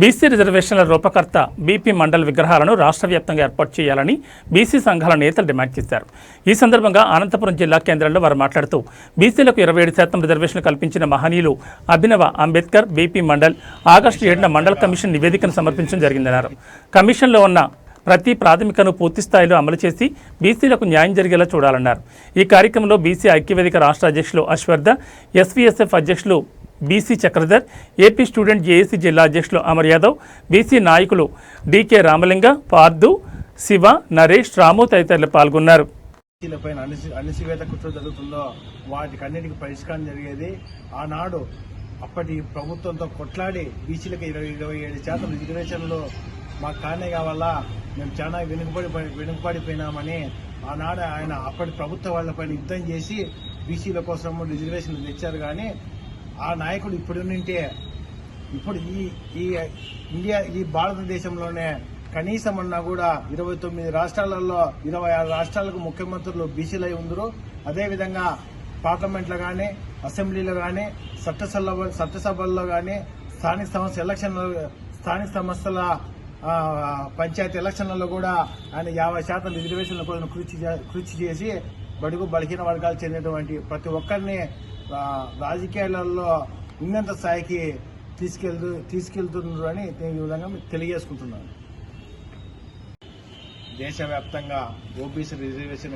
BC రిజర్వేషన్ల రూపకర్త BP mandal విగ్రహాలను రాష్ట్ర వ్యాప్తంగా ఏర్పాటు చేయాలని బీసీ సంఘాల నేతలు డిమాండ్ చేశారు. ఈ సందర్భంగా అనంతపురం జిల్లా కేంద్రంలో వారు మాట్లాడుతూ బీసీలకు ఇరవై ఏడు శాతం రిజర్వేషన్లు కల్పించిన మహనీయులు అభినవ అంబేద్కర్ బీపీ మండల్ ఆగస్టు ఏడున మండల్ కమిషన్ నివేదికను సమర్పించడం జరిగిందన్నారు. కమిషన్లో ఉన్న ప్రతి ప్రాథమికను పూర్తి స్థాయిలో అమలు చేసి బీసీలకు న్యాయం జరిగేలా చూడాలన్నారు. ఈ కార్యక్రమంలో బీసీ ఐక్యవేదిక రాష్ట్ర అధ్యక్షులు అశ్వర్ధ ఎస్వీఎస్ఎఫ్ అధ్యక్షులు BC Chakradhar AP student JAC జిల్లా అధ్యక్షులు అమర్ యాదవ్ బీసీ నాయకులు డీకే రామలింగ పార్దు శివ నరేష్ రాము తదితరులు పాల్గొన్నారు. పైన అణిసి అణిసివేత కుట్ర జరుగుతుందో వాటికన్నిటికీ పరిష్కారం జరిగేది. ఆనాడు అప్పటి ప్రభుత్వంతో కొట్లాడి బీసీలకు ఇరవై ఇరవై ఏడు శాతం రిజర్వేషన్లు మాకు కానే కావాలా? మేము చాలా వెనుకబడి వెనుకబడిపోయినామని ఆనాడు ఆయన అప్పటి ప్రభుత్వ వాళ్ళపైన యుద్ధం చేసి బీసీల కోసం రిజర్వేషన్లు తెచ్చారు. కానీ ఆ నాయకుడు ఇప్పుడు నుంటే ఇప్పుడు ఈ ఈ ఇండియా ఈ భారతదేశంలోనే కనీసం అన్నా కూడా ఇరవై తొమ్మిది రాష్ట్రాలలో ఇరవై ఆరు రాష్ట్రాలకు ముఖ్యమంత్రులు బీసీలై ఉందరు. అదేవిధంగా పార్లమెంట్లో కానీ అసెంబ్లీలో కానీ చట్టసభ చట్టసభల్లో కానీ స్థానిక సంస్థ ఎలక్షన్ స్థానిక సంస్థల పంచాయతీ ఎలక్షన్లలో కూడా ఆయన యాభై శాతం రిజర్వేషన్ల కోసం కృషి చే- కృషి చేసి బడుగు బలహీన వర్గాలు చెందినటువంటి ప్రతి ఒక్కరిని రాజకీయాలలో ఉన్నత స్థాయికి తీసుకెళ్తూ తీసుకెళ్తున్నారు అని నేను ఈ విధంగా మీకు తెలియజేసుకుంటున్నాను. దేశవ్యాప్తంగా ఓబీసీ రిజర్వేషన్